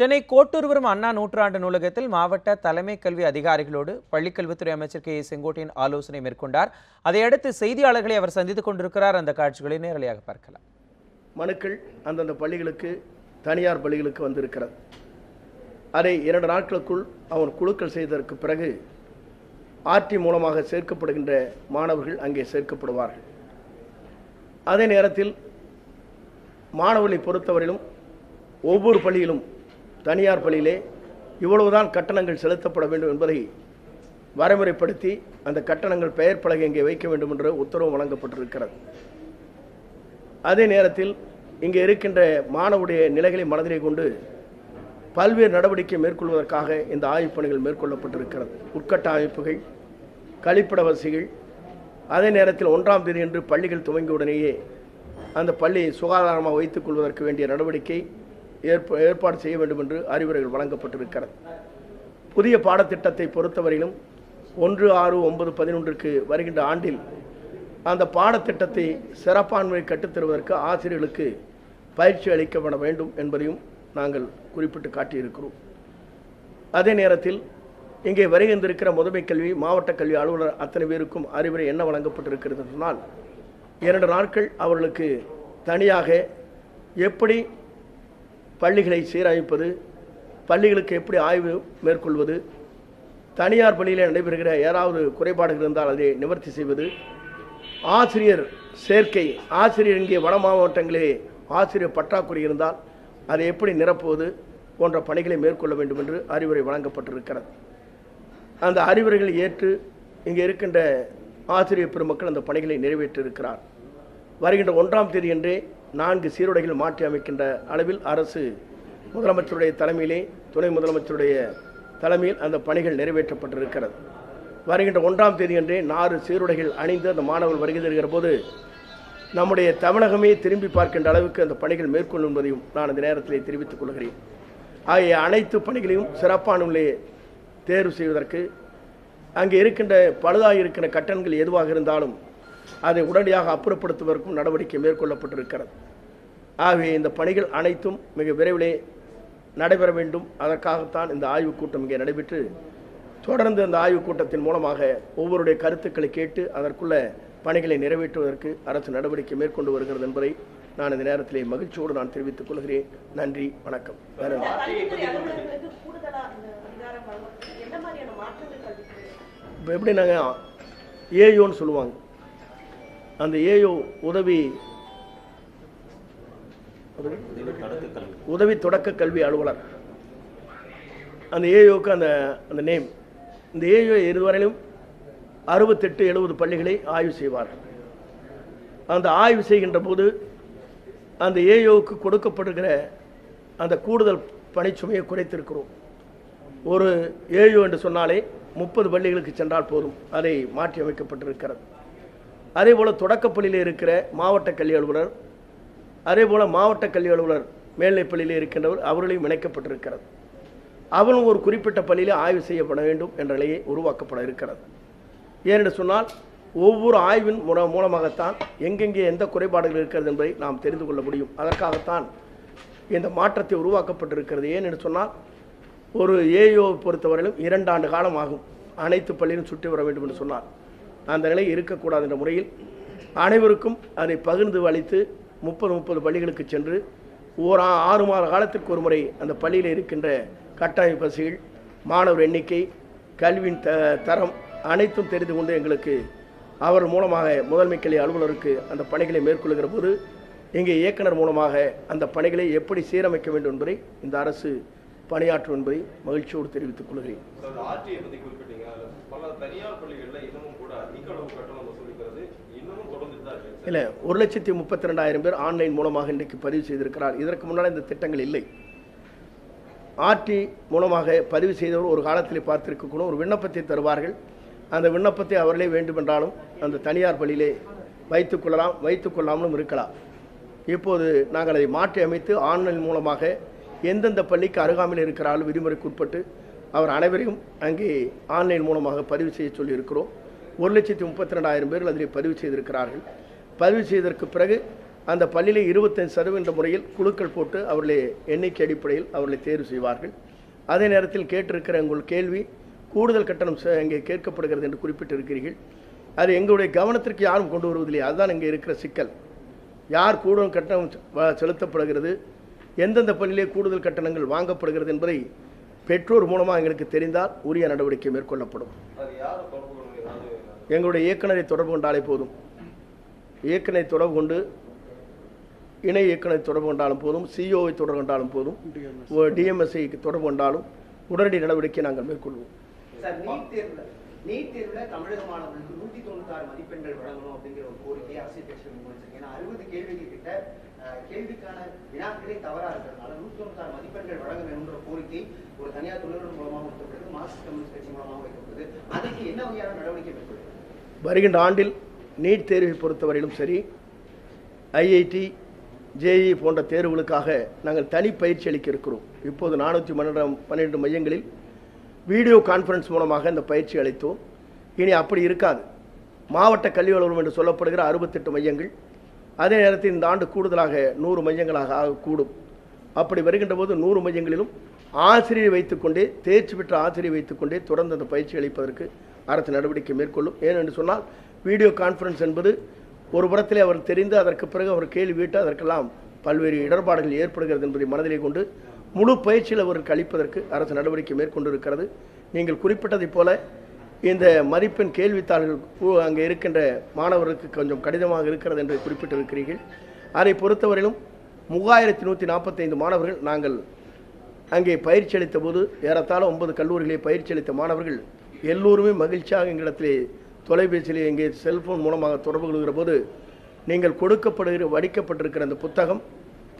சென்னை கோட்டூர்புரம் அண்ணா நூற்றாண்டு நூலகத்தில் மாவட்ட தலைமை கல்வி அதிகாரிகளோடு பள்ளிக்கல்வித்துறை அமைச்சர் கே செங்கோட்டையன் ஆலோசனை மேற்கொண்டார். அதையடுத்து செய்தியாளர்களை அவர் சந்தித்துக் கொண்டிருக்கிறார். அந்த காட்சிகளை நேரலையாக பார்க்கலாம். மனுக்கள் அந்தந்த பள்ளிகளுக்கு தனியார் பள்ளிகளுக்கு வந்திருக்கிறது. அதை இரண்டு நாட்களுக்குள் அவன் குழுக்கள் செய்ததற்கு பிறகு ஆர்டி மூலமாக சேர்க்கப்படுகின்ற மாணவர்கள் அங்கே சேர்க்கப்படுவார்கள். அதே நேரத்தில் மாணவர்களை பொறுத்தவரையிலும் ஒவ்வொரு பள்ளியிலும் தனியார் பள்ளியிலே இவ்வளவுதான் கட்டணங்கள் செலுத்தப்பட வேண்டும் என்பதை வரைமுறைப்படுத்தி அந்த கட்டணங்கள் பெயர் பலகை இங்கே வைக்க வேண்டும் என்ற உத்தரவு வழங்கப்பட்டிருக்கிறது. அதே நேரத்தில் இங்கே இருக்கின்ற மாணவருடைய நிலைகளை மனதிலே கொண்டு பல்வேறு நடவடிக்கை மேற்கொள்வதற்காக இந்த ஆய்வுப் பணிகள் மேற்கொள்ளப்பட்டிருக்கிறது. உட்கட்ட அமைப்புகள் கழிப்பிட வசதிகள் அதே நேரத்தில் ஒன்றாம் தேதி என்று பள்ளிகள் துவங்கியவுடனேயே அந்த பள்ளியை சுகாதாரமாக வைத்துக் கொள்வதற்கு வேண்டிய நடவடிக்கை ஏற்ப ஏற்பாடு செய்ய வேண்டும் என்று அறிவுரைகள் வழங்கப்பட்டிருக்கிறது. புதிய பாடத்திட்டத்தை பொறுத்தவரையிலும் ஒன்று ஆறு ஒன்பது பதினொன்றுக்கு வருகின்ற ஆண்டில் அந்த பாடத்திட்டத்தை சிறப்பான்மை கற்றுத்தருவதற்கு ஆசிரியர்களுக்கு பயிற்சி அளிக்கப்பட வேண்டும் என்பதையும் நாங்கள் குறிப்பிட்டு காட்டியிருக்கிறோம். அதே நேரத்தில் இங்கே வருகின்றிருக்கிற முதன்மை கல்வி மாவட்ட கல்வி அலுவலர் அத்தனை பேருக்கும் அறிவுரை என்ன வழங்கப்பட்டிருக்கிறது சொன்னால் இரண்டு நாட்கள் அவர்களுக்கு தனியாக எப்படி பள்ளிகளை சீரமைப்பது பள்ளிகளுக்கு எப்படி ஆய்வு மேற்கொள்வது தனியார் பள்ளியில் நடைபெறுகிற ஏதாவது குறைபாடுகள் இருந்தால் அதை நிவர்த்தி செய்வது ஆசிரியர் சேர்க்கை ஆசிரியர் இங்கே வட மாவட்டங்களிலே ஆசிரியர் பற்றாக்குறை இருந்தால் அதை எப்படி நிரப்புவது போன்ற பணிகளை மேற்கொள்ள வேண்டும் என்று அறிவுரை வழங்கப்பட்டிருக்கிறது. அந்த அறிவுரைகளை ஏற்று இங்கே இருக்கின்ற ஆசிரியர் பெருமக்கள் அந்த பணிகளை நிறைவேற்றிருக்கிறார் வருகின்ற ஒன்றாம் தேதி என்றே நான்கு சீருடைகள் மாற்றி அமைக்கின்ற அளவில் அரசு முதலமைச்சருடைய தலைமையிலே துணை முதலமைச்சருடைய தலைமையில் அந்த பணிகள் நிறைவேற்றப்பட்டிருக்கிறது. வருகின்ற ஒன்றாம் தேதி அன்றே நாறு சீருடைகள் அணிந்து அந்த மாணவர்கள் வருகை தருகிற போது நம்முடைய தமிழகமே திரும்பி பார்க்கின்ற அளவுக்கு அந்த பணிகள் மேற்கொள்ளும் என்பதையும் நான் அந்த நேரத்திலே தெரிவித்துக் கொள்கிறேன். ஆகிய அனைத்து பணிகளையும் சிறப்பான முறையிலே தேர்வு செய்வதற்கு அங்கே இருக்கின்ற பழுதாக இருக்கின்ற கட்டணங்கள் எதுவாக இருந்தாலும் அதை உடனடியாக அப்புறப்படுத்துவதற்கும் நடவடிக்கை மேற்கொள்ளப்பட்டிருக்கிறது. ஆகவே இந்த பணிகள் அனைத்தும் மிக விரைவிலே நடைபெற வேண்டும். அதற்காகத்தான் இந்த ஆய்வுக் கூட்டம் இங்கே நடைபெற்று தொடர்ந்து அந்த ஆய்வுக் கூட்டத்தின் மூலமாக ஒவ்வொருடைய கருத்துக்களை கேட்டு அதற்குள்ள பணிகளை நிறைவேற்றுவதற்கு அரசு நடவடிக்கை மேற்கொண்டு வருகிறது என்பதை நான் இந்த நேரத்திலே மகிழ்ச்சியோடு நான் தெரிவித்துக் கொள்கிறேன். நன்றி வணக்கம். வேற இப்போ எப்படி நாங்கள் ஏயோன்னு சொல்லுவாங்க. அந்த ஏயோ உதவி உதவி தொடக்க கல்வி அலுவலர். அந்த ஏயோக்கு அந்த அந்த நேம் இந்த ஏயோ இதுவரையிலும் அறுபத்தெட்டு எழுபது பள்ளிகளை ஆய்வு செய்வார். அந்த ஆய்வு செய்கின்ற போது அந்த ஏயோவுக்கு கொடுக்கப்படுகிற அந்த கூடுதல் பணிச்சுமையை குறைத்திருக்கிறோம். ஒரு ஏஓ என்று சொன்னாலே முப்பது பள்ளிகளுக்கு சென்றால் போதும். அதை மாற்றி அமைக்கப்பட்டிருக்கிறது அதே போல் தொடக்கப்பள்ளியில் இருக்கிற மாவட்ட கல்வி அலுவலர் அதே போல் மாவட்ட கல்வி அலுவலர் மேல்நிலைப்பள்ளியில் இருக்கின்றவர் அவர்களையும் இணைக்கப்பட்டிருக்கிறது. அவரும் ஒரு குறிப்பிட்ட பள்ளியில் ஆய்வு செய்யப்பட வேண்டும் என்ற நிலையை உருவாக்கப்பட இருக்கிறது. ஏனென்று சொன்னால் ஒவ்வொரு ஆய்வின் முற மூலமாகத்தான் எங்கெங்கே எந்த குறைபாடுகள் இருக்கிறது என்பதை நாம் தெரிந்து கொள்ள முடியும். அதற்காகத்தான் இந்த மாற்றத்தை உருவாக்கப்பட்டிருக்கிறது. ஏனென்று சொன்னால் ஒரு ஏயோவை பொறுத்தவரையிலும் இரண்டு ஆண்டு காலம் ஆகும். அனைத்து பள்ளியிலும் சுற்றி வர வேண்டும் என்று சொன்னார் அந்த நிலை இருக்கக்கூடாது என்ற முறையில் அனைவருக்கும் அதை பகிர்ந்து அளித்து முப்பது முப்பது பள்ளிகளுக்கு சென்று ஓர் ஆறு மாத காலத்திற்கு ஒரு முறை அந்த பள்ளியில் இருக்கின்ற கட்டமைப்பு வசதிகள் மாணவர் எண்ணிக்கை கல்வியின் த தரம் அனைத்தும் தெரிந்து கொண்டு எங்களுக்கு அவர் மூலமாக முதன்மை கல்வி அலுவலருக்கு அந்த பணிகளை மேற்கொள்கிற போது இங்கே இயக்குனர் மூலமாக அந்த பணிகளை எப்படி சீரமைக்க வேண்டும் என்பதை இந்த அரசு பணியாற்றும் என்பதை மகிழ்ச்சியோடு தெரிவித்துக் கொள்கிறேன். இல்லை ஒரு லட்சத்தி முப்பத்தி ரெண்டாயிரம் பேர் ஆன்லைன் மூலமாக இன்றைக்கு பதிவு செய்திருக்கிறார். இதற்கு முன்னால் இந்த திட்டங்கள் இல்லை. ஆர்டி மூலமாக பதிவு செய்தவர் ஒரு காலத்தில் பார்த்திருக்கக்கூடும். ஒரு விண்ணப்பத்தை தருவார்கள். அந்த விண்ணப்பத்தை அவர்களே வேண்டுமென்றாலும் அந்த தனியார் பள்ளியிலே வைத்துக் கொள்ளலாம் வைத்துக் கொள்ளாமலும் இருக்கலாம். இப்போது நாங்கள் அதை மாற்றி அமைத்து ஆன்லைன் மூலமாக எந்தெந்த பள்ளிக்கு அருகாமையில் இருக்கிறாலும் விதிமுறைக்கு உட்பட்டு அவர் அனைவரையும் அங்கே ஆன்லைன் மூலமாக பதிவு செய்ய சொல்லியிருக்கிறோம். ஒரு லட்சத்தி முப்பத்தி ரெண்டாயிரம் பேர் அதில் பதிவு செய்திருக்கிறார்கள். பதிவு செய்ததற்கு பிறகு அந்த பள்ளியில் இருபத்தஞ்சு சதவீத முறையில் குழுக்கள் போட்டு அவர்களை எண்ணிக்கை அடிப்படையில் அவர்களை தேர்வு செய்வார்கள். அதே நேரத்தில் கேட்டிருக்கிற உங்கள் கேள்வி கூடுதல் கட்டணம் இங்கே கேட்கப்படுகிறது என்று குறிப்பிட்டிருக்கிறீர்கள். அது எங்களுடைய கவனத்திற்கு யாரும் கொண்டு வருவதில்லை. அதுதான் இங்கே இருக்கிற சிக்கல். யார் கூடுதல் கட்டணம் செலுத்தப்படுகிறது? எந்தெந்த பள்ளியிலே கூடுதல் கட்டணங்கள் வாங்கப்படுகிறது என்பதை பெற்றோர் மூலமாக எங்களுக்கு தெரிந்தால் உரிய நடவடிக்கை மேற்கொள்ளப்படும். எங்களுடைய இயக்குனரை தொடர்பு கொண்டாலே போதும். இயக்குனரை தொடர்பு கொண்டு இணை இயக்குனரை தொடர்பு கொண்டாலும் போதும் சிஓவை தொடர்பு கொண்டாலும் போதும் டிஎம்எஸ்ஐ தொடர்பு கொண்டாலும் உடனடி நடவடிக்கை நாங்கள் மேற்கொள்வோம். சார் நீட் தேர்வுல நீட் தேர்வுல தமிழக மாணவர்களுக்கு நூத்தி தொண்ணூத்தாறு மதிப்பெண்கள் வழங்கணும் அப்படிங்கிற ஒரு கோரிக்கையை அரசியல் கட்சிகள் முன்வச்சிருக்கேன். ஏன்னா அறுபது கேள்விகள் கிட்ட அஹ், கேள்விக்கான வினாக்களே தவறா இருக்கிறதுனால நூத்தி தொண்ணூத்தாறு மதிப்பெண்கள் வழங்க வேணும்ன்ற கோரிக்கை ஒரு தனியார் தொழில்நுட்பம் மூலமாக வைக்கப்படுது மார்க்சிஸ்ட் கம்யூனிஸ்ட் கட்சி மூலமாக வைக்கப்படுது அதுக்கு என்ன வகையான நடவடிக்கை மேற்கொள்ளும் வருகின்ற ஆண்டில் நீட் தேர்வை பொறுத்தவரையிலும் சரி ஐஐடி ஜேஇ போன்ற தேர்வுகளுக்காக நாங்கள் தனி பயிற்சி அளிக்க இருக்கிறோம். இப்போது நானூற்றி பன்னெண்டு பன்னிரெண்டு மையங்களில் வீடியோ கான்ஃபரன்ஸ் மூலமாக இந்த பயிற்சி அளித்தோம். இனி அப்படி இருக்காது. மாவட்ட கல்வி அலுவலகம் என்று சொல்லப்படுகிற அறுபத்தெட்டு மையங்கள் அதே நேரத்தில் இந்த ஆண்டு கூடுதலாக நூறு மையங்களாக ஆகக்கூடும் அப்படி வருகின்ற போது நூறு மையங்களிலும் ஆசிரியர் வைத்துக்கொண்டே தேர்ச்சி பெற்ற ஆசிரியர் வைத்துக்கொண்டே தொடர்ந்து அந்த பயிற்சி அளிப்பதற்கு அரசு நடவடிக்கை மேற்கொள்ளும். ஏனென்று சொன்னால் வீடியோ கான்ஃபரன்ஸ் என்பது ஒரு புறத்திலே அவர் தெரிந்து அதற்கு பிறகு அவர் கேள்வி கேட்டு அதற்கெல்லாம் பல்வேறு இடர்பாடுகள் ஏற்படுகிறது என்பதை மனதிலே கொண்டு முழு பயிற்சியில் அவருக்கு அளிப்பதற்கு அரசு நடவடிக்கை மேற்கொண்டிருக்கிறது. நீங்கள் குறிப்பிட்டதைப் போல இந்த மதிப்பெண் கேள்வித்தாள்கள் அங்கே இருக்கின்ற மாணவர்களுக்கு கொஞ்சம் கடினமாக இருக்கிறது என்று குறிப்பிட்டிருக்கிறீர்கள். அதை பொறுத்தவரையிலும் மூவாயிரத்தி நூற்றி நாற்பத்தைந்து மாணவர்கள் நாங்கள் அங்கே பயிற்சி அளித்த போது ஏறத்தாழ ஒன்பது கல்லூரிகளே பயிற்சி அளித்த மாணவர்கள் எல்லோருமே மகிழ்ச்சியாக எங்களிடத்திலே தொலைபேசியில் இங்கே செல்ஃபோன் மூலமாக தொடர்பு கொள்கிற போது நீங்கள் கொடுக்கப்படுகிற வடிக்கப்பட்டிருக்கிற அந்த புத்தகம்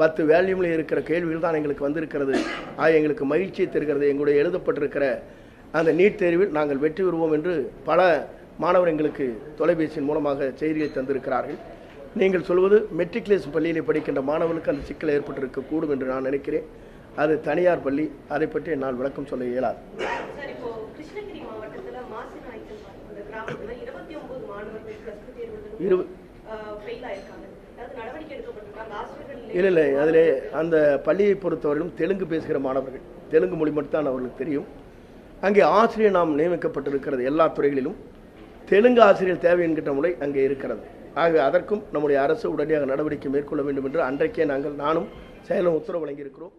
பத்து வேல்யூமில் இருக்கிற கேள்விகள் தான் எங்களுக்கு வந்திருக்கிறது. ஆக எங்களுக்கு மகிழ்ச்சியை தருகிறது. எங்களுடைய எழுதப்பட்டிருக்கிற அந்த நீட் தேர்வில் நாங்கள் வெற்றி பெறுவோம் என்று பல மாணவர் எங்களுக்கு தொலைபேசியின் மூலமாக செய்தியை தந்திருக்கிறார்கள். நீங்கள் சொல்வது மெட்ரிகுலேஷன் பள்ளியில் படிக்கின்ற மாணவர்களுக்கு அந்த சிக்கல் ஏற்பட்டிருக்கக்கூடும் என்று நான் நினைக்கிறேன். அது தனியார் பள்ளி. அதை பற்றி என்னால் விளக்கம் சொல்ல இயலாது. இல்லை இல்லை அதில் அந்த பள்ளியை பொறுத்தவரையிலும் தெலுங்கு பேசுகிற மாணவர்கள் தெலுங்கு மொழி மட்டும்தான் அவர்களுக்கு தெரியும். அங்கே ஆசிரியர் நாம் நியமிக்கப்பட்டிருக்கிறது எல்லா துறைகளிலும். தெலுங்கு ஆசிரியர் தேவை என்கின்ற முறை அங்கே இருக்கிறது. ஆகவே அதற்கும் நம்முடைய அரசு உடனடியாக நடவடிக்கை மேற்கொள்ள வேண்டும் என்று அன்றைக்கே நாங்கள் நானும் செயலும் உத்தரவு வழங்கியிருக்கிறோம்.